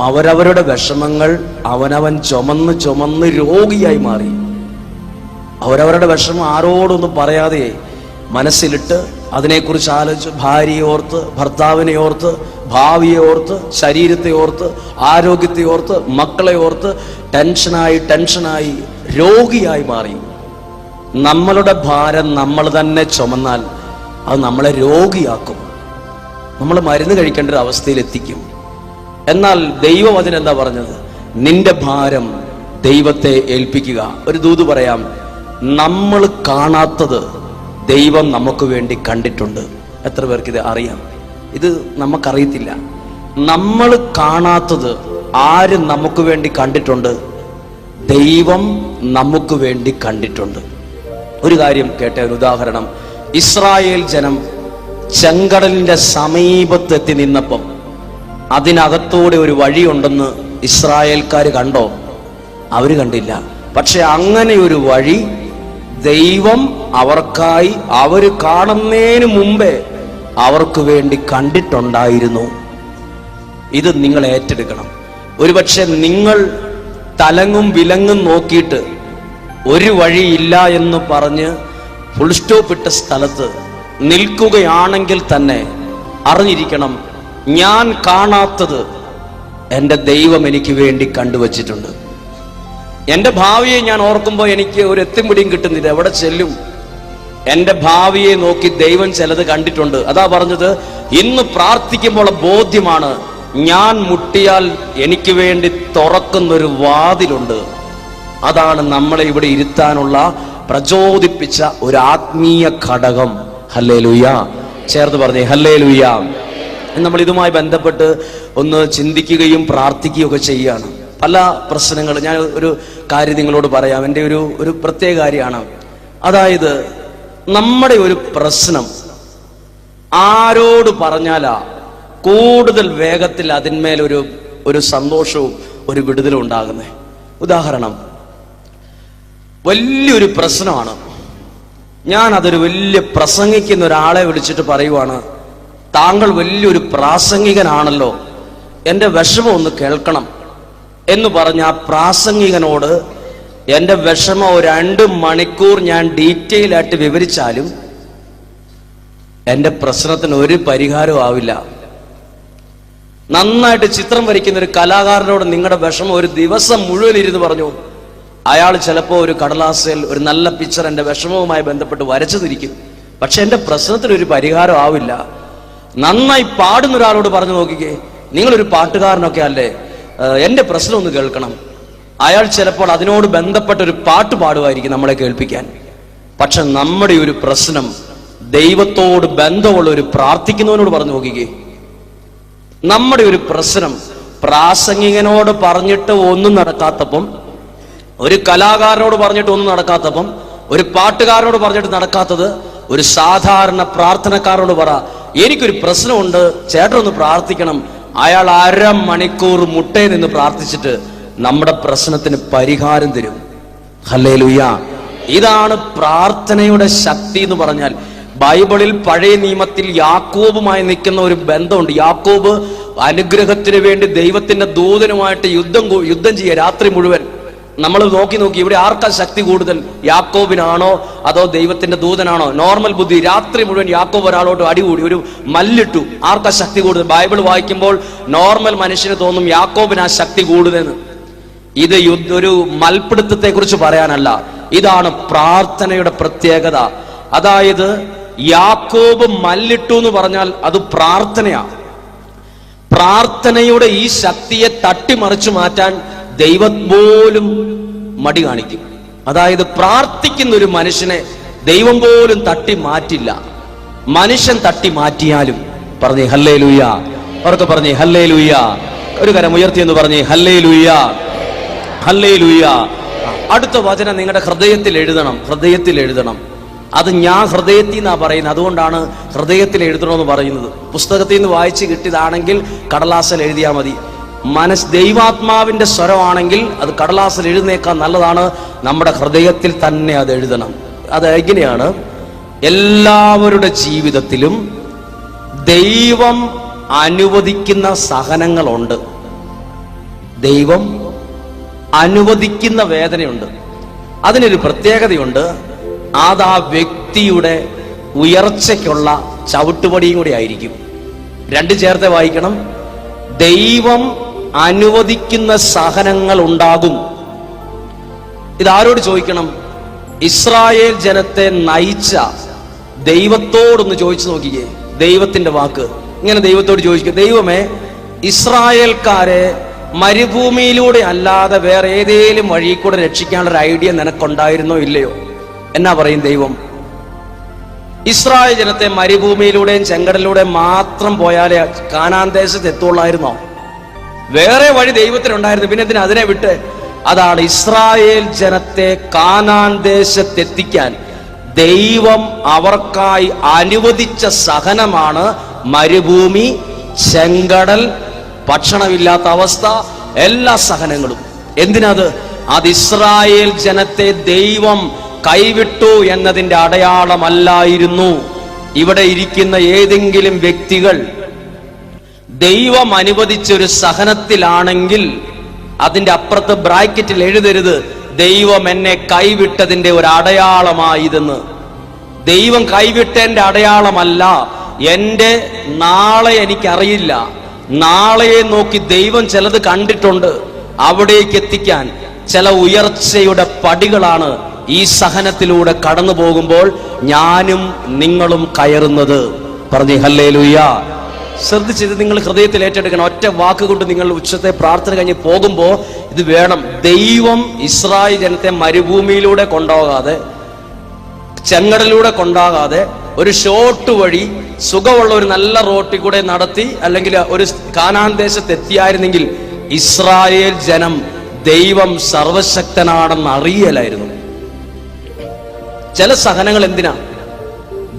അവരവരുടെ വിഷമങ്ങൾ അവനവൻ ചുമന്ന് ചുമന്ന് രോഗിയായി മാറി. അവരവരുടെ വിഷമം ആരോടൊന്നും പറയാതെ മനസ്സിലിട്ട് അതിനെക്കുറിച്ച് ആലോചിച്ച് ഭാര്യയെ ഓർത്ത് ഭർത്താവിനെ ഓർത്ത് ഭാവിയെ ഓർത്ത് ശരീരത്തെ ഓർത്ത് ആരോഗ്യത്തെ ഓർത്ത് മക്കളെ ഓർത്ത് ടെൻഷനായി ടെൻഷനായി രോഗിയായി മാറി. നമ്മളുടെ ഭാരം നമ്മൾ തന്നെ ചുമന്നാൽ അത് നമ്മളെ രോഗിയാക്കും. നമ്മൾ മരുന്ന് കഴിക്കേണ്ട ഒരു അവസ്ഥയിൽ എത്തിക്കും എന്നാൽ ദൈവം എന്താ പറഞ്ഞത്? നിന്റെ ഭാരം ദൈവത്തെ ഏൽപ്പിക്കുക. ഒരു ദൂത് പറയാം നമ്മൾ കാണാത്തത് ദൈവം നമുക്ക് വേണ്ടി കണ്ടിട്ടുണ്ട്. എത്ര പേർക്ക് ഇത് അറിയാം? ഇത് നമുക്കറിയത്തില്ല. നമ്മൾ കാണാത്തത് ആര് നമുക്ക് വേണ്ടി കണ്ടിട്ടുണ്ട്? ദൈവം നമുക്ക് വേണ്ടി കണ്ടിട്ടുണ്ട്. ഒരു കാര്യം കേട്ട ഒരു ഉദാഹരണം. ഇസ്രായേൽ ജനം ചെങ്കടലിന്റെ സമീപത്തെത്തി നിന്നപ്പം അതിനകത്തൂടെ ഒരു വഴിയുണ്ടെന്ന് ഇസ്രായേൽക്കാർ കണ്ടോ? അവർ കണ്ടില്ല. പക്ഷെ അങ്ങനെ ഒരു വഴി ദൈവം അവർക്കായി അവർ കാണുന്നതിന് മുമ്പേ അവർക്ക് വേണ്ടി കണ്ടിട്ടുണ്ടായിരുന്നു. ഇത് നിങ്ങൾ ഏറ്റെടുക്കണം. ഒരുപക്ഷെ നിങ്ങൾ തലങ്ങും വിലങ്ങും നോക്കിയിട്ട് ഒരു വഴിയില്ല എന്ന് പറഞ്ഞ് ഫുൾ സ്റ്റോപ്പ് ഇട്ട സ്ഥലത്ത് നിൽക്കുകയാണെങ്കിൽ തന്നെ അറിഞ്ഞിരിക്കണം ഞാൻ കാണാത്തത് എന്റെ ദൈവം എനിക്ക് വേണ്ടി കണ്ടുവച്ചിട്ടുണ്ട്. എന്റെ ഭാവിയെ ഞാൻ ഓർക്കുമ്പോൾ എനിക്ക് ഒരു എത്തിമ്പിടിയും കിട്ടുന്നില്ല. എവിടെ ചെല്ലും? എന്റെ ഭാവിയെ നോക്കി ദൈവം ചിലത് കണ്ടിട്ടുണ്ട്. അതാ പറഞ്ഞത് ഇന്ന് പ്രാർത്ഥിക്കുമ്പോൾ ബോധ്യമാണ് ഞാൻ മുട്ടിയാൽ എനിക്ക് വേണ്ടി തുറക്കുന്നൊരു വാതിലുണ്ട്. അതാണ് നമ്മളെ ഇവിടെ ഇരുത്താനുള്ള പ്രചോദിപ്പിച്ച ഒരു ആത്മീയ ഘടകം. ഹല്ലേ ലുയ ചേർത്ത് പറഞ്ഞേ ഹല്ലേ ലുയ്യ നമ്മൾ ഇതുമായി ബന്ധപ്പെട്ട് ഒന്ന് ചിന്തിക്കുകയും പ്രാർത്ഥിക്കുകയും ഒക്കെ ചെയ്യുകയാണ്. പല പ്രശ്നങ്ങൾ ഞാൻ ഒരു കാര്യം നിങ്ങളോട് പറയാം. എന്റെ ഒരു ഒരു പ്രത്യേക കാര്യമാണ്. അതായത് നമ്മുടെ ഒരു പ്രശ്നം ആരോട് പറഞ്ഞാലാ കൂടുതൽ വേഗത്തിൽ അതിന്മേൽ ഒരു ഒരു സന്തോഷവും ഒരു വിടുതലും ഉണ്ടാകുന്നത് ഉദാഹരണം വലിയൊരു പ്രശ്നമാണ്. ഞാൻ അതൊരു വലിയ പ്രസംഗിക്കുന്ന ഒരാളെ വിളിച്ചിട്ട് പറയുവാണ് താങ്കൾ വലിയൊരു പ്രാസംഗികനാണല്ലോ. എന്റെ വിഷമം ഒന്ന് കേൾക്കണം. എന്ന് പറഞ്ഞ ആ പ്രാസംഗികനോട് എന്റെ വിഷമം രണ്ട് മണിക്കൂർ ഞാൻ ഡീറ്റെയിൽ ആയിട്ട് വിവരിച്ചാലും എന്റെ പ്രശ്നത്തിന് ഒരു പരിഹാരവും ആവില്ല. നന്നായിട്ട് ചിത്രം വരയ്ക്കുന്ന ഒരു കലാകാരനോട് നിങ്ങളുടെ വിഷമം ഒരു ദിവസം മുഴുവൻ ഇരുന്ന് പറഞ്ഞു അയാൾ ചിലപ്പോൾ ഒരു കടലാസയിൽ ഒരു നല്ല പിക്ചർ എന്റെ വിഷമവുമായി ബന്ധപ്പെട്ട് വരച്ചു തിരിക്കും പക്ഷെ എന്റെ പ്രശ്നത്തിന് ഒരു പരിഹാരം ആവില്ല. നന്നായി പാടുന്ന ഒരാളോട് പറഞ്ഞു നോക്കിക്കേ. നിങ്ങളൊരു പാട്ടുകാരനൊക്കെ അല്ലേ? എന്റെ പ്രശ്നം ഒന്ന് കേൾക്കണം. അയാൾ ചിലപ്പോൾ അതിനോട് ബന്ധപ്പെട്ട ഒരു പാട്ട് പാടുമായിരിക്കും നമ്മളെ കേൾപ്പിക്കാൻ. പക്ഷെ നമ്മുടെ ഒരു പ്രശ്നം ദൈവത്തോട് ബന്ധമുള്ള ഒരു പ്രാർത്ഥിക്കുന്നവനോട് പറഞ്ഞു നോക്കിക്കേ. നമ്മുടെ ഒരു പ്രശ്നം പ്രാസംഗികനോട് പറഞ്ഞിട്ട് ഒന്നും നടക്കാത്തപ്പം ഒരു കലാകാരനോട് പറഞ്ഞിട്ട് ഒന്നും നടക്കാത്തപ്പം ഒരു പാട്ടുകാരനോട് പറഞ്ഞിട്ട് നടക്കാത്തത് ഒരു സാധാരണ പ്രാർത്ഥനക്കാരനോട് പറ എനിക്കൊരു പ്രശ്നമുണ്ട്. ചേട്ടനൊന്ന് പ്രാർത്ഥിക്കണം. അയാൾ അരമണിക്കൂർ മുട്ടയിൽ നിന്ന് പ്രാർത്ഥിച്ചിട്ട് നമ്മുടെ പ്രശ്നത്തിന് പരിഹാരം തരും. ഹല്ലേ ഇതാണ് പ്രാർത്ഥനയുടെ ശക്തി എന്ന് പറഞ്ഞാൽ ബൈബിളിൽ പഴയ നിയമത്തിൽ യാക്കോബുമായി നിൽക്കുന്ന ഒരു ബന്ധമുണ്ട്. യാക്കോബ് അനുഗ്രഹത്തിന് വേണ്ടി ദൈവത്തിന്റെ ദൂതനുമായിട്ട് യുദ്ധം യുദ്ധം ചെയ്യുക രാത്രി മുഴുവൻ. നമ്മൾ നോക്കി നോക്കി ഇവിടെ ആർക്കാ ശക്തി കൂടുതൽ? യാക്കോബിനാണോ? അതോ ദൈവത്തിന്റെ ദൂതനാണോ? നോർമൽ ബുദ്ധി രാത്രി മുഴുവൻ യാക്കോബ് ഒരാളോട്ട് അടികൂടി ഒരു മല്ലിട്ടു. ആർക്കാ ശക്തി കൂടുതൽ? ബൈബിൾ വായിക്കുമ്പോൾ നോർമൽ മനുഷ്യന് തോന്നും യാക്കോബിന് ശക്തി കൂടുതലെന്ന്. ഇത് ഒരു മൽപിടുത്തത്തെ കുറിച്ച് പറയാനല്ല. ഇതാണ് പ്രാർത്ഥനയുടെ പ്രത്യേകത. അതായത് യാക്കോബ് മല്ലിട്ടു എന്ന് പറഞ്ഞാൽ അത് പ്രാർത്ഥനയാണ് പ്രാർത്ഥനയുടെ ഈ ശക്തിയെ തട്ടിമറിച്ചു മാറ്റാൻ ദൈവം പോലും മടി കാണിക്കും. അതായത് പ്രാർത്ഥിക്കുന്ന ഒരു മനുഷ്യനെ ദൈവം പോലും തട്ടി മാറ്റില്ല. മനുഷ്യൻ തട്ടി മാറ്റിയാലും പറഞ്ഞേ ഹല്ലേ ലൂയ അവർക്ക് പറഞ്ഞേ ഹല്ലേ ലൂയ ഒരു കരം ഉയർത്തി എന്ന് പറഞ്ഞേ ഹല്ലേ ലൂയ ഹല്ലേ ലൂയ അടുത്ത വചനം നിങ്ങളുടെ ഹൃദയത്തിൽ എഴുതണം ഹൃദയത്തിൽ എഴുതണം. അത് ഞാൻ ഹൃദയത്തിൽ നിന്നാ പറയുന്നത്. അതുകൊണ്ടാണ് ഹൃദയത്തിൽ എഴുതണമെന്ന് പറയുന്നത്. പുസ്തകത്തിൽ നിന്ന് വായിച്ച് കിട്ടിയതാണെങ്കിൽ കടലാസൽ എഴുതിയാൽ മതി. മനസ് ദൈവാത്മാവിന്റെ സ്വരമാണെങ്കിൽ അത് കടലാസിൽ എഴുന്നേക്കാൻ നല്ലതാണ്. നമ്മുടെ ഹൃദയത്തിൽ തന്നെ അത് എഴുതണം. അത് എങ്ങനെയാണ്? എല്ലാവരുടെ ജീവിതത്തിലും ദൈവം അനുവദിക്കുന്ന സഹനങ്ങളുണ്ട്. ദൈവം അനുവദിക്കുന്ന വേദനയുണ്ട്. അതിനൊരു പ്രത്യേകതയുണ്ട്. അത് ആ വ്യക്തിയുടെ ഉയർച്ചയ്ക്കുള്ള ചവിട്ടുപടിയും കൂടി ആയിരിക്കും. രണ്ട് ചേർത്തെ വായിക്കണം. ദൈവം അനുവദിക്കുന്ന സഹനങ്ങൾ ഉണ്ടാകും. ഇതാരോട് ചോദിക്കണം? ഇസ്രായേൽ ജനത്തെ നയിച്ച ദൈവത്തോടൊന്ന് ചോദിച്ചു നോക്കിയേ ദൈവത്തിന്റെ വാക്ക്. ഇങ്ങനെ ദൈവത്തോട് ചോദിക്കുക ദൈവമേ ഇസ്രായേൽക്കാരെ മരുഭൂമിയിലൂടെ അല്ലാതെ വേറെ ഏതേലും വഴി കൂടെ രക്ഷിക്കാനുള്ള ഒരു ഐഡിയ നിനക്കുണ്ടായിരുന്നോ ഇല്ലയോ? എന്നാ പറയും ദൈവം. ഇസ്രായേൽ ജനത്തെ മരുഭൂമിയിലൂടെയും ചെങ്കടലിലൂടെയും മാത്രം പോയാലേ കാനാൻ ദേശത്ത് എത്തുള്ളായിരുന്നോ? വേറെ വഴി ദൈവത്തിനുണ്ടായിരുന്നു. പിന്നെ എന്തിനാ? അതിനെ വിട്ട് അതാണ് ഇസ്രായേൽ ജനത്തെ കാനാൻ ദേശത്തെത്തിക്കാൻ. ദൈവം അവർക്കായി അനുവദിച്ച സഹനമാണ് മരുഭൂമി ചെങ്കടൽ ഭക്ഷണമില്ലാത്ത അവസ്ഥ എല്ലാ സഹനങ്ങളും. എന്തിനത്? അത് ഇസ്രായേൽ ജനത്തെ ദൈവം കൈവിട്ടു എന്നതിന്റെ അടയാളമല്ലായിരുന്നു. ഇവിടെ ഇരിക്കുന്ന ഏതെങ്കിലും വ്യക്തികൾ ദൈവം അനുവദിച്ച ഒരു സഹനത്തിലാണെങ്കിൽ അതിന്റെ അപ്പുറത്ത് ബ്രാക്കറ്റിൽ എഴുതരുത് ദൈവം എന്നെ കൈവിട്ടതിന്റെ ഒരു അടയാളമായതെന്ന് ദൈവം കൈവിട്ടതിന്റെ അടയാളമല്ല എന്റെ നാളെ എനിക്കറിയില്ല. നാളെയെ നോക്കി ദൈവം ചിലത് കണ്ടിട്ടുണ്ട് അവിടേക്ക് എത്തിക്കാൻ ചില ഉയർച്ചയുടെ പടികളാണ് ഈ സഹനത്തിലൂടെ കടന്നു പോകുമ്പോൾ ഞാനും നിങ്ങളും കയറുന്നത്. പറഞ്ഞു ഹല്ലേ ശ്രദ്ധിച്ചത് നിങ്ങൾ ഹൃദയത്തിൽ ഏറ്റെടുക്കണം. ഒറ്റ വാക്കുകൊണ്ട് നിങ്ങൾ ഉച്ചത്തെ പ്രാർത്ഥന കഴിഞ്ഞ് പോകുമ്പോൾ ഇത് വേണം. ദൈവം ഇസ്രായേൽ ജനത്തെ മരുഭൂമിയിലൂടെ കൊണ്ടാകാതെ ചെങ്കടലിലൂടെ കൊണ്ടാകാതെ ഒരു ഷോർട്ട് വഴി സുഖമുള്ള ഒരു നല്ല റോട്ടിൽ കൂടെ നടത്തി അല്ലെങ്കിൽ ഒരു കാനാൻ ദേശത്ത് എത്തിയായിരുന്നെങ്കിൽ ഇസ്രായേൽ ജനം ദൈവം സർവശക്തനാണെന്ന് അറിയലായിരുന്നു. ചില സഹനങ്ങൾ എന്തിനാ?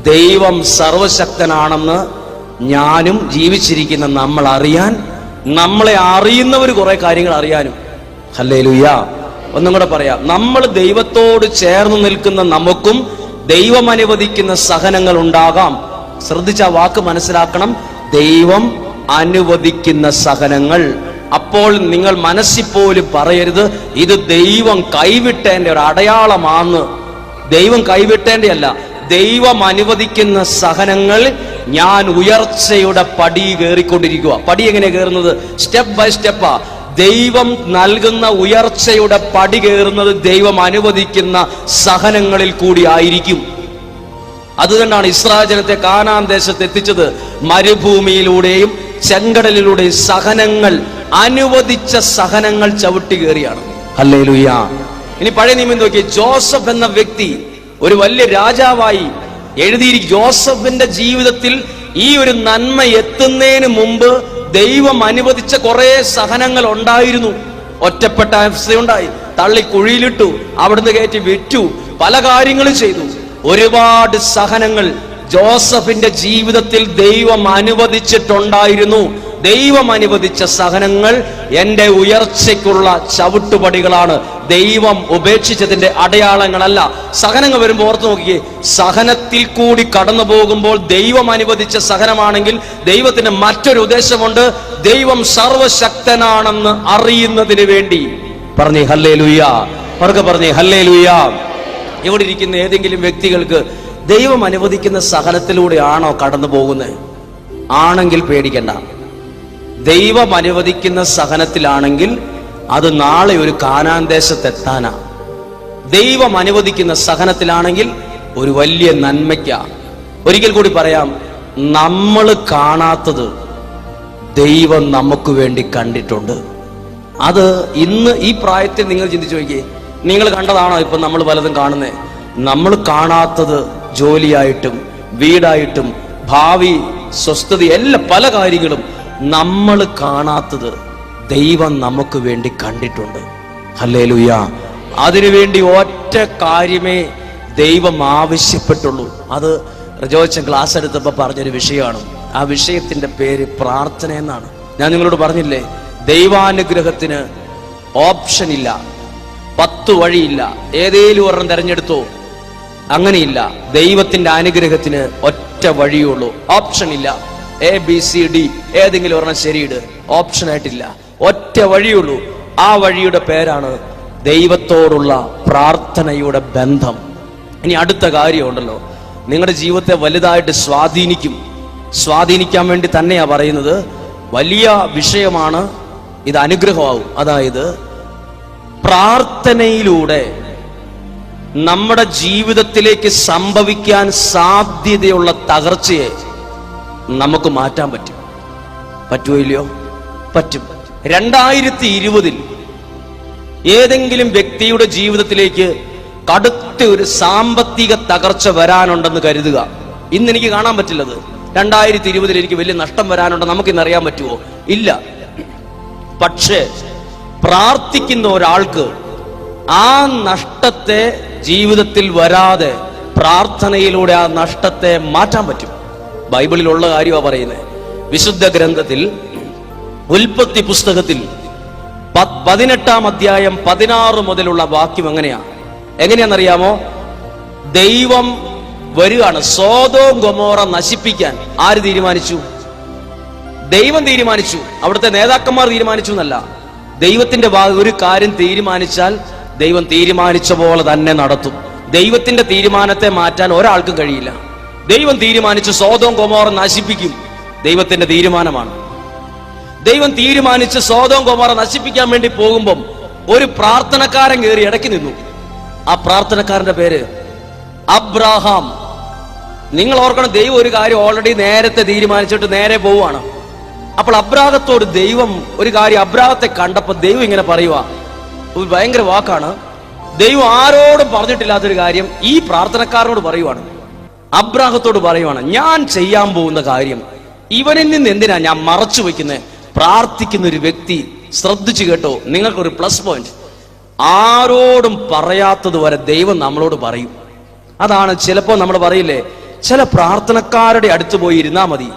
ദൈവം സർവശക്തനാണെന്ന് ഞാനും ജീവിച്ചിരിക്കുന്ന നമ്മൾ അറിയാൻ നമ്മളെ അറിയുന്നവർ കുറെ കാര്യങ്ങൾ അറിയാനും. ഹല്ലേ ഒന്നും കൂടെ പറയാം. നമ്മൾ ദൈവത്തോട് ചേർന്ന് നിൽക്കുന്ന നമുക്കും ദൈവം അനുവദിക്കുന്ന സഹനങ്ങൾ ഉണ്ടാകാം. ശ്രദ്ധിച്ച വാക്ക് മനസ്സിലാക്കണം. ദൈവം അനുവദിക്കുന്ന സഹനങ്ങൾ. അപ്പോൾ നിങ്ങൾ മനസ്സിൽ പോലും പറയരുത് ഇത് ദൈവം കൈവിട്ടേന്റെ ഒരു അടയാളമാന്ന് ദൈവം കൈവിട്ടേന്റെ അല്ല ദൈവം അനുവദിക്കുന്ന സഹനങ്ങൾ ഞാൻ ഉയർച്ചയുടെ പടി കയറിക്കൊണ്ടിരിക്കുക. പടി എങ്ങനെ കയറുന്നത്? സ്റ്റെപ്പ് ബൈ സ്റ്റെപ്പാ ദൈവം നൽകുന്ന ഉയർച്ചയുടെ പടി കയറുന്നത് ദൈവം അനുവദിക്കുന്ന സഹനങ്ങളിൽ കൂടി ആയിരിക്കും. അതുകൊണ്ടാണ് ഇസ്രാചനത്തെ കാനാൻ ദേശത്ത് എത്തിച്ചത്. മരുഭൂമിയിലൂടെയും ചെങ്കടലിലൂടെയും സഹനങ്ങൾ അനുവദിച്ച സഹനങ്ങൾ ചവിട്ടി കയറിയാണ്. അല്ലേ ഇനി പഴയ നിയമം നോക്കി ജോസഫ് എന്ന വ്യക്തി ഒരു വലിയ രാജാവായി എഴുതിയിരിക്കും ജോസഫിന്റെ ജീവിതത്തിൽ ഈ ഒരു നന്മ എത്തുന്നതിന് മുമ്പ് ദൈവം അനുവദിച്ച കുറെ സഹനങ്ങൾ ഉണ്ടായിരുന്നു. ഒറ്റപ്പെട്ട അവസ്ഥയുണ്ടായി തള്ളി കുഴിയിലിട്ടു അവിടുന്ന് കയറ്റി വിറ്റു പല കാര്യങ്ങളും ചെയ്തു. ഒരുപാട് സഹനങ്ങൾ ജോസഫിന്റെ ജീവിതത്തിൽ ദൈവം അനുവദിച്ചിട്ടുണ്ടായിരുന്നു. ദൈവം അനുവദിച്ച സഹനങ്ങൾ എന്റെ ഉയർച്ചയ്ക്കുള്ള ചവിട്ടുപടികളാണ്. ദൈവം ഉപേക്ഷിച്ചതിന്റെ അടയാളങ്ങളല്ല. സഹനങ്ങൾ വരുമ്പോൾ ഓർത്ത് നോക്കിയേ സഹനത്തിൽ കൂടി കടന്നു പോകുമ്പോൾ ദൈവം അനുവദിച്ച സഹനമാണെങ്കിൽ ദൈവത്തിന് മറ്റൊരു ഉദ്ദേശമുണ്ട്. ദൈവം സർവശക്തനാണെന്ന് അറിയുന്നതിന് വേണ്ടി. പറഞ്ഞേ ഹല്ലേ അവർക്ക് പറഞ്ഞേ ഹല്ലേ ലുയ്യ ഇവിടെ ഇരിക്കുന്ന ഏതെങ്കിലും വ്യക്തികൾക്ക് ദൈവം അനുവദിക്കുന്ന സഹനത്തിലൂടെയാണോ കടന്നു പോകുന്നത്? ആണെങ്കിൽ പേടിക്കണ്ട. ദൈവം അനുവദിക്കുന്ന സഹനത്തിലാണെങ്കിൽ അത് നാളെ ഒരു കാനാൻ ദേശത്തെത്താനാ ദൈവം അനുവദിക്കുന്ന സഹനത്തിലാണെങ്കിൽ ഒരു വലിയ നന്മയ്ക്ക. ഒരിക്കൽ കൂടി പറയാം നമ്മൾ കാണാത്തത് ദൈവം നമുക്ക് വേണ്ടി കണ്ടിട്ടുണ്ട്. അത് ഇന്ന് ഈ പ്രായത്തിൽ നിങ്ങൾ ചിന്തിച്ചു നോക്കിയേ. നിങ്ങൾ കണ്ടതാണോ ഇപ്പൊ നമ്മൾ പലതും കാണുന്നത്? നമ്മൾ കാണാത്തത് ജോലിയായിട്ടും വീടായിട്ടും ഭാവി സ്വസ്ഥത എല്ലാ പല കാര്യങ്ങളും നമ്മൾ കാണാത്തത് ദൈവം നമുക്ക് വേണ്ടി കണ്ടിട്ടുണ്ട്. അല്ലേ ലുയ അതിനുവേണ്ടി ഒറ്റ കാര്യമേ ദൈവം ആവശ്യപ്പെട്ടുള്ളൂ. അത് റജോച്ചൻ ക്ലാസ് എടുത്തപ്പോൾ പറഞ്ഞൊരു വിഷയമാണ്. ആ വിഷയത്തിന്റെ പേര് പ്രാർത്ഥന എന്നാണ്. ഞാൻ നിങ്ങളോട് പറഞ്ഞില്ലേ ദൈവാനുഗ്രഹത്തിന് ഓപ്ഷൻ ഇല്ല പത്ത് വഴിയില്ല. ഏതേലും ഒരെണ്ണം തെരഞ്ഞെടുത്തോ അങ്ങനെയില്ല. ദൈവത്തിന്റെ അനുഗ്രഹത്തിന് ഒറ്റ വഴിയുള്ളൂ. ഓപ്ഷൻ ഇല്ല. എ ബി സി ഡി ഏതെങ്കിലും ഒരെണ്ണം ശരിയിട്. ഓപ്ഷൻ ആയിട്ടില്ല. ഒറ്റ വഴിയുള്ളൂ. ആ വഴിയുടെ പേരാണ് ദൈവത്തോടുള്ള പ്രാർത്ഥനയുടെ ബന്ധം. ഇനി അടുത്ത കാര്യമുണ്ടല്ലോ. നിങ്ങളുടെ ജീവിതത്തെ വലുതായിട്ട് സ്വാധീനിക്കും. സ്വാധീനിക്കാൻ വേണ്ടി തന്നെയാ പറയുന്നത്. വലിയ വിഷയമാണ് ഇത് അനുഗ്രഹമാവും. അതായത് പ്രാർത്ഥനയിലൂടെ നമ്മുടെ ജീവിതത്തിലേക്ക് സംഭവിക്കാൻ സാധ്യതയുള്ള തകർച്ചയെ നമുക്ക് മാറ്റാൻ പറ്റും. പറ്റുമോ ഇല്ലയോ? പറ്റും. രണ്ടായിരത്തി ഇരുപതിൽ ഏതെങ്കിലും വ്യക്തിയുടെ ജീവിതത്തിലേക്ക് കടുത്ത ഒരു സാമ്പത്തിക തകർച്ച വരാനുണ്ടെന്ന് കരുതുക. ഇന്ന് എനിക്ക് കാണാൻ പറ്റില്ലത്. രണ്ടായിരത്തി ഇരുപതിൽ എനിക്ക് വലിയ നഷ്ടം വരാനുണ്ട്. നമുക്ക് ഇന്ന് അറിയാൻ പറ്റുമോ ഇല്ല. പക്ഷേ പ്രാർത്ഥിക്കുന്ന ഒരാൾക്ക് ആ നഷ്ടത്തെ ജീവിതത്തിൽ വരാതെ പ്രാർത്ഥനയിലൂടെ ആ നഷ്ടത്തെ മാറ്റാൻ പറ്റും. ബൈബിളിലുള്ള കാര്യമാണ് പറയുന്നത് വിശുദ്ധ ഗ്രന്ഥത്തിൽ ഉൽപ്പത്തി പുസ്തകത്തിൽ പതിനെട്ടാം അധ്യായം പതിനാറ് മുതലുള്ള വാക്യം എങ്ങനെയാ? എങ്ങനെയാണെന്നറിയാമോ? ദൈവം വരികയാണ്. സോതോ ഗൊമോറ നശിപ്പിക്കാൻ ആര് തീരുമാനിച്ചു? ദൈവം തീരുമാനിച്ചു. അവിടുത്തെ നേതാക്കന്മാർ തീരുമാനിച്ചു എന്നല്ല. ദൈവത്തിന്റെ ഒരു കാര്യം തീരുമാനിച്ചാൽ ദൈവം തീരുമാനിച്ച പോലെ തന്നെ നടത്തും. ദൈവത്തിന്റെ തീരുമാനത്തെ മാറ്റാൻ ഒരാൾക്കും കഴിയില്ല. ദൈവം തീരുമാനിച്ച് സോതോം കുമാറും നശിപ്പിക്കും. ദൈവത്തിന്റെ തീരുമാനമാണ്. ദൈവം തീരുമാനിച്ച് സോതോം കൊമോറ നശിപ്പിക്കാൻ വേണ്ടി പോകുമ്പം ഒരു പ്രാർത്ഥനക്കാരൻ കയറി ഇടയ്ക്ക് നിന്നു. ആ പ്രാർത്ഥനക്കാരന്റെ പേര് അബ്രാഹാം. നിങ്ങൾ ഓർക്കണം ദൈവം ഒരു കാര്യം ഓൾറെഡി നേരത്തെ തീരുമാനിച്ചിട്ട് നേരെ പോവുകയാണ്. അപ്പോൾ അബ്രാഹത്തോട് ദൈവം ഒരു കാര്യം അബ്രാഹത്തെ കണ്ടപ്പോൾ ദൈവം ഇങ്ങനെ പറയുക ഒരു ഭയങ്കര വാക്കാണ്. ദൈവം ആരോടും പറഞ്ഞിട്ടില്ലാത്തൊരു കാര്യം ഈ പ്രാർത്ഥനക്കാരനോട് പറയുവാണ്. അബ്രാഹത്തോട് പറയുവാണ് ഞാൻ ചെയ്യാൻ പോകുന്ന കാര്യം ഇവനിൽ നിന്ന് എന്തിനാ ഞാൻ മറച്ചു വെക്കുന്നത് പ്രാർത്ഥിക്കുന്ന ഒരു വ്യക്തി ശ്രദ്ധിച്ചു കേട്ടോ നിങ്ങൾക്കൊരു പ്ലസ് പോയിന്റ് ആരോടും പറയാത്തത് വരെ ദൈവം നമ്മളോട് പറയും. അതാണ് ചിലപ്പോൾ നമ്മൾ പറയില്ലേ ചില പ്രാർത്ഥനക്കാരുടെ അടുത്ത് പോയി ഇരുന്നാ മതി.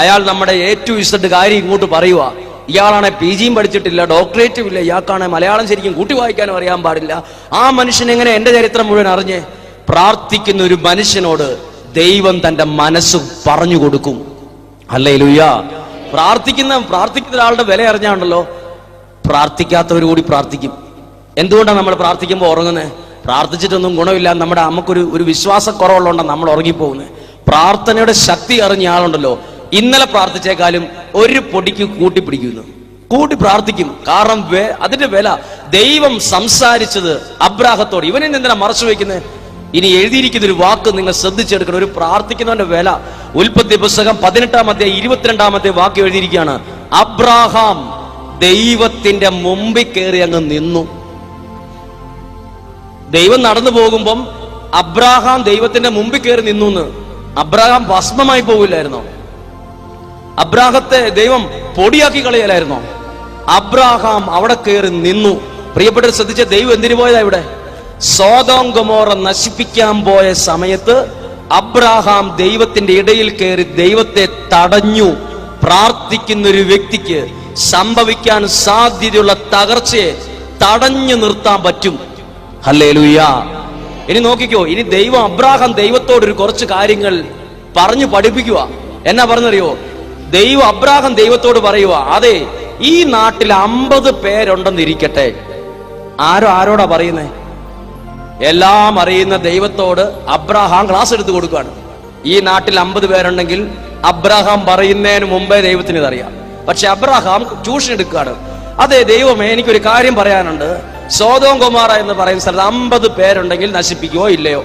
അയാൾ നമ്മുടെ എ ടു ഇസഡ് കാര്യം ഇങ്ങോട്ട് പറയുക ഇയാളാണെ പി ജിയും പഠിച്ചിട്ടില്ല ഡോക്ടറേറ്റും ഇല്ല ഇയാൾക്കാണെ മലയാളം ശരിക്കും കൂട്ടി വായിക്കാനും അറിയാൻ പാടില്ല. ആ മനുഷ്യൻ എങ്ങനെ എന്റെ ചരിത്രം മുഴുവൻ അറിഞ്ഞ്? പ്രാർത്ഥിക്കുന്ന ഒരു മനുഷ്യനോട് ദൈവം തന്റെ മനസ്സ് പറഞ്ഞു കൊടുക്കും. അല്ലേ ലുയ്യ പ്രാർത്ഥിക്കുന്ന പ്രാർത്ഥിക്കുന്ന ഒരാളുടെ വില അറിഞ്ഞാണ്ടല്ലോ പ്രാർത്ഥിക്കാത്തവർ കൂടി പ്രാർത്ഥിക്കും. എന്തുകൊണ്ടാണ് നമ്മൾ പ്രാർത്ഥിക്കുമ്പോൾ ഉറങ്ങുന്നത് പ്രാർത്ഥിച്ചിട്ടൊന്നും ഗുണമില്ല നമ്മുടെ നമുക്കൊരു ഒരു വിശ്വാസക്കുറവുള്ളതുകൊണ്ടാണ് നമ്മൾ ഉറങ്ങിപ്പോകുന്നത് പ്രാർത്ഥനയുടെ ശക്തി അറിഞ്ഞ ആളുണ്ടല്ലോ ഇന്നലെ പ്രാർത്ഥിച്ചേക്കാളും ഒരു പൊടിക്ക് കൂട്ടി പിടിക്കുന്നു കൂട്ടി പ്രാർത്ഥിക്കും. കാരണം അതിന്റെ വില ദൈവം സംസാരിച്ചത് അബ്രാഹത്തോട്. ഇവനെ എന്തിനാ മറച്ചു വെക്കുന്നത് ഇനി എഴുതിയിരിക്കുന്ന ഒരു വാക്ക് നിങ്ങൾ ശ്രദ്ധിച്ചെടുക്കണം. ഒരു പ്രാർത്ഥിക്കുന്നവന്റെ വില. ഉൽപ്പത്തി പുസ്തകം പതിനെട്ടാമത്തെ ഇരുപത്തിരണ്ടാമത്തെ വാക്ക് എഴുതിയിരിക്കുകയാണ്. അബ്രാഹാം ദൈവത്തിന്റെ മുമ്പിൽ കയറി അങ്ങ് നിന്നു. ദൈവം നടന്നു പോകുമ്പം അബ്രാഹാം ദൈവത്തിന്റെ മുമ്പിൽ കയറി നിന്നു എന്ന് അബ്രാഹാം ഭസ്മമായി പോകില്ലായിരുന്നോ അബ്രാഹത്തെ ദൈവം പൊടിയാക്കി കളയലായിരുന്നോ. അബ്രാഹാം അവിടെ കയറി നിന്നു. പ്രിയപ്പെട്ടവർ ശ്രദ്ധിച്ച ദൈവം എന്തിനു പോയതാ ഇവിടെ? സോതോം ഗമോറ നശിപ്പിക്കാൻ പോയ സമയത്ത് അബ്രാഹാം ദൈവത്തിന്റെ ഇടയിൽ കയറി ദൈവത്തെ തടഞ്ഞു. പ്രാർത്ഥിക്കുന്ന ഒരു വ്യക്തിക്ക് സംഭവിക്കാൻ സാധ്യതയുള്ള തകർച്ചയെ തടഞ്ഞു നിർത്താൻ പറ്റും. ഹല്ലേ ഇനി നോക്കിക്കോ ഇനി ദൈവം അബ്രാഹാം ദൈവത്തോട് ഒരു കുറച്ച് കാര്യങ്ങൾ പറഞ്ഞു പഠിപ്പിക്കുക എന്നാ പറഞ്ഞറിയോ? ദൈവം അബ്രാഹം ദൈവത്തോട് പറയുക അതെ ഈ നാട്ടിൽ അമ്പത് പേരുണ്ടെന്ന് ഇരിക്കട്ടെ. ആരോ ആരോടാ പറയുന്നേ? എല്ലാം അറിയുന്ന ദൈവത്തോട് അബ്രാഹാം ക്ലാസ് എടുത്തു കൊടുക്കുകയാണ് ഈ നാട്ടിൽ അമ്പത് പേരുണ്ടെങ്കിൽ അബ്രാഹാം പറയുന്നതിന് മുമ്പേ ദൈവത്തിന് ഇതറിയാം. പക്ഷെ അബ്രാഹാം ട്യൂഷൻ എടുക്കുകയാണ്. അതെ ദൈവമേ എനിക്കൊരു കാര്യം പറയാനുണ്ട്. സോതോം കുമാർ എന്ന് പറയുന്ന സ്ഥലത്ത് അമ്പത് പേരുണ്ടെങ്കിൽ നശിപ്പിക്കുകയോ ഇല്ലയോ?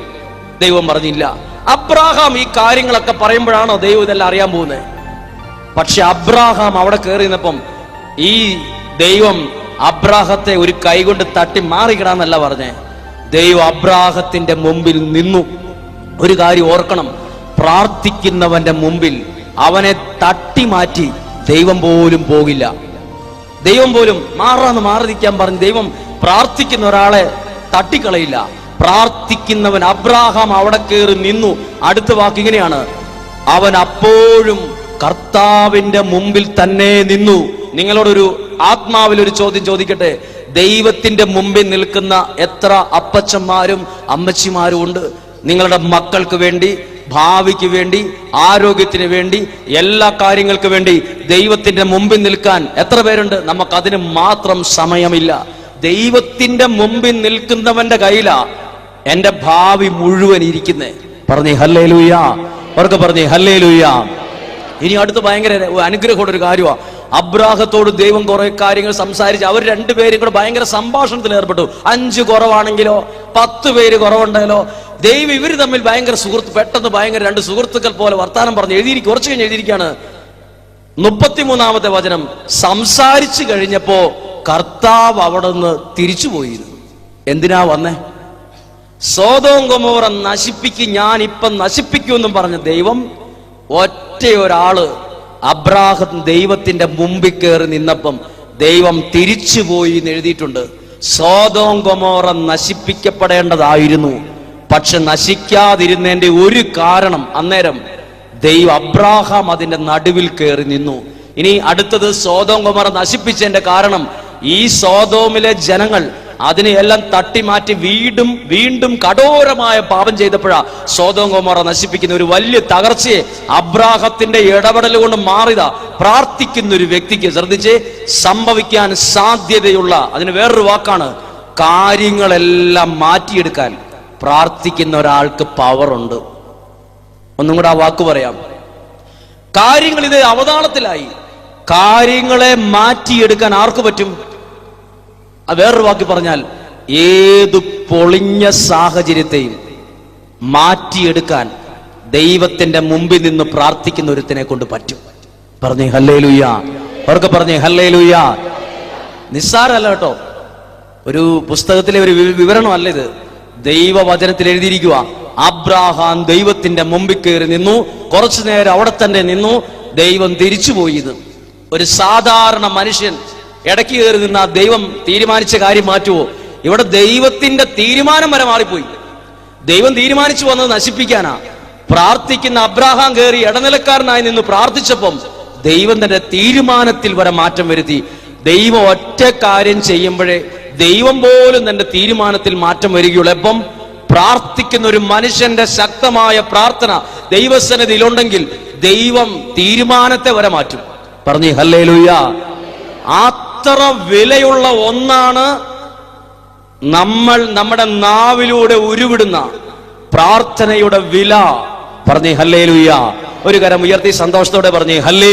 ദൈവം പറഞ്ഞില്ല. അബ്രാഹാം ഈ കാര്യങ്ങളൊക്കെ പറയുമ്പോഴാണോ ദൈവം ഇതെല്ലാം അറിയാൻ പോകുന്നത്? പക്ഷെ അബ്രാഹാം അവിടെ കയറി നിന്നപ്പം ഈ ദൈവം അബ്രാഹത്തെ ഒരു കൈകൊണ്ട് തട്ടി മാറിക്കിടാന്നല്ല പറഞ്ഞേ. ദൈവം അബ്രാഹത്തിന്റെ മുമ്പിൽ നിന്നു. ഒരു കാര്യം ഓർക്കണം. പ്രാർത്ഥിക്കുന്നവന്റെ മുമ്പിൽ അവനെ തട്ടി മാറ്റി ദൈവം പോലും പോകില്ല. ദൈവം പോലും മാറാന്ന് മാറിയിരിക്കാൻ പറഞ്ഞു. ദൈവം പ്രാർത്ഥിക്കുന്ന ഒരാളെ തട്ടിക്കളയില്ല. പ്രാർത്ഥിക്കുന്നവൻ അബ്രാഹാം അവിടെ കയറി നിന്നു. അടുത്ത വാക്ക് ഇങ്ങനെയാണ്. അവൻ അപ്പോഴും കർത്താവിന്റെ മുമ്പിൽ തന്നെ നിന്നു. നിങ്ങളോടൊരു ആത്മാവിൽ ഒരു ചോദ്യം ചോദിക്കട്ടെ? ദൈവത്തിന്റെ മുമ്പിൽ നിൽക്കുന്ന എത്ര അപ്പച്ചന്മാരും അമ്മച്ചിമാരും ഉണ്ട്? നിങ്ങളുടെ മക്കൾക്ക് വേണ്ടി ഭാവിക്ക് വേണ്ടി ആരോഗ്യത്തിന് വേണ്ടി എല്ലാ കാര്യങ്ങൾക്ക് വേണ്ടി ദൈവത്തിന്റെ മുമ്പിൽ നിൽക്കാൻ എത്ര പേരുണ്ട്? നമുക്കതിന് മാത്രം സമയമില്ല. ദൈവത്തിന്റെ മുമ്പിൽ നിൽക്കുന്നവന്റെ കയ്യിലാ എന്റെ ഭാവി മുഴുവൻ ഇരിക്കുന്നേ. പറഞ്ഞേ ഹല്ലേ ലൂയ പറഞ്ഞേ ഹല്ലേ ലൂയ ഇനി അടുത്ത് ഭയങ്കര അനുഗ്രഹമുള്ള ഒരു കാര്യമാണ് അബ്രാഹത്തോട് ദൈവം കുറെ കാര്യങ്ങൾ സംസാരിച്ച് അവർ രണ്ടുപേരും കൂടെ ഭയങ്കര സംഭാഷണത്തിൽ ഏർപ്പെട്ടു. അഞ്ച് കുറവാണെങ്കിലോ പത്ത് പേര് കുറവുണ്ടെങ്കിലോ ദൈവം ഇവർ തമ്മിൽ ഭയങ്കര സുഹൃത്ത് പെട്ടെന്ന് ഭയങ്കര രണ്ട് സുഹൃത്തുക്കൾ പോലെ വർത്താനം പറഞ്ഞു എഴുതിയിരിക്കും കുറച്ച് കഴിഞ്ഞ് എഴുതിയിരിക്കുകയാണ്. മുപ്പത്തിമൂന്നാമത്തെ വചനം സംസാരിച്ചു കഴിഞ്ഞപ്പോ കർത്താവ് അവിടെ നിന്ന് തിരിച്ചുപോയിരുന്നു എന്തിനാ വന്നേ? സോതോം നശിപ്പിക്കും ഞാൻ ഇപ്പം നശിപ്പിക്കുമെന്നും പറഞ്ഞ ദൈവം ഒറ്റ ഒരാൾ അബ്രാഹം ദൈവത്തിന്റെ മുമ്പിൽ കയറി നിന്നപ്പം ദൈവം തിരിച്ചുപോയി എന്ന് എഴുതിയിട്ടുണ്ട്. സോതോം ഗൊമോറ നശിപ്പിക്കപ്പെടേണ്ടതായിരുന്നു. പക്ഷെ നശിക്കാതിരുന്നതിന്റെ ഒരു കാരണം അന്നേരം ദൈവം അബ്രാഹാം അതിന്റെ നടുവിൽ കയറി നിന്നു. ഇനി അടുത്തത് സോതോം ഗൊമോറ നശിപ്പിച്ചതിന്റെ കാരണം ഈ സോതോമിലെ ജനങ്ങൾ അതിനെയെല്ലാം തട്ടിമാറ്റി വീണ്ടും വീണ്ടും കഠോരമായ പാപം ചെയ്തപ്പോഴാ സോതോം നശിപ്പിക്കുന്ന ഒരു വലിയ തകർച്ചയെ അബ്രാഹത്തിന്റെ ഇടപെടൽ കൊണ്ട് മാറിതാ പ്രാർത്ഥിക്കുന്ന ഒരു വ്യക്തിക്ക് ശ്രദ്ധിച്ച് സംഭവിക്കാൻ സാധ്യതയുള്ള അതിന് വേറൊരു വാക്കാണ് കാര്യങ്ങളെല്ലാം മാറ്റിയെടുക്കാൻ പ്രാർത്ഥിക്കുന്ന ഒരാൾക്ക് പവറുണ്ട് ഒന്നും കൂടെ ആ വാക്ക് പറയാം. കാര്യങ്ങൾ ഇത് അവതാളത്തിലായി. കാര്യങ്ങളെ മാറ്റിയെടുക്കാൻ ആർക്ക് പറ്റും? വേറൊരു വാക്ക് പറഞ്ഞാൽ ഏത് പൊളിഞ്ഞ സാഹചര്യത്തെയും മാറ്റിയെടുക്കാൻ ദൈവത്തിന്റെ മുമ്പിൽ നിന്ന് പ്രാർത്ഥിക്കുന്ന ഒരുത്തിനെ കൊണ്ട് പറ്റും. പറഞ്ഞേ ഹല്ലേ ലുയ്യ അവർക്ക് പറഞ്ഞേ ഹല്ലേ ലുയ്യ നിസ്സാരല്ല കേട്ടോ. ഒരു പുസ്തകത്തിലെ ഒരു വിവരണമല്ല ഇത്. ദൈവവചനത്തിൽ എഴുതിയിരിക്കുക. അബ്രാഹാം ദൈവത്തിന്റെ മുമ്പിൽ കയറി നിന്നു. കുറച്ചു നേരം അവിടെ തന്നെ നിന്നു. ദൈവം തിരിച്ചുപോയി ഇത്. ഒരു സാധാരണ മനുഷ്യൻ ഇടയ്ക്ക് കയറി നിന്ന് ആ ദൈവം തീരുമാനിച്ച കാര്യം മാറ്റുമോ ഇവിടെ ദൈവത്തിന്റെ തീരുമാനം വരെ മാറിപ്പോയി. ദൈവം തീരുമാനിച്ചു വന്നത് നശിപ്പിക്കാനാ. പ്രാർത്ഥിക്കുന്ന അബ്രാഹാം കയറി ഇടനിലക്കാരനായി നിന്ന് പ്രാർത്ഥിച്ചപ്പം ദൈവം തന്റെ തീരുമാനത്തിൽ വരെ മാറ്റം വരുത്തി. ദൈവം ഒറ്റ കാര്യം ചെയ്യുമ്പോഴേ ദൈവം പോലും തന്റെ തീരുമാനത്തിൽ മാറ്റം വരികയുള്ളൂ. എപ്പം പ്രാർത്ഥിക്കുന്ന ഒരു മനുഷ്യന്റെ ശക്തമായ പ്രാർത്ഥന ദൈവസന്നിധിയിലുണ്ടെങ്കിൽ ദൈവം തീരുമാനത്തെ വരെ മാറ്റും. പറഞ്ഞു ഹല്ലേ അത്ര വിലയുള്ള ഒന്നാണ് നമ്മൾ നമ്മുടെ നാവിലൂടെ ഉരുവിടുന്ന പ്രാർത്ഥനയുടെ വില. പറഞ്ഞേ ഹല്ലേ ഒരു കരം ഉയർത്തി സന്തോഷത്തോടെ പറഞ്ഞേ ഹല്ലേ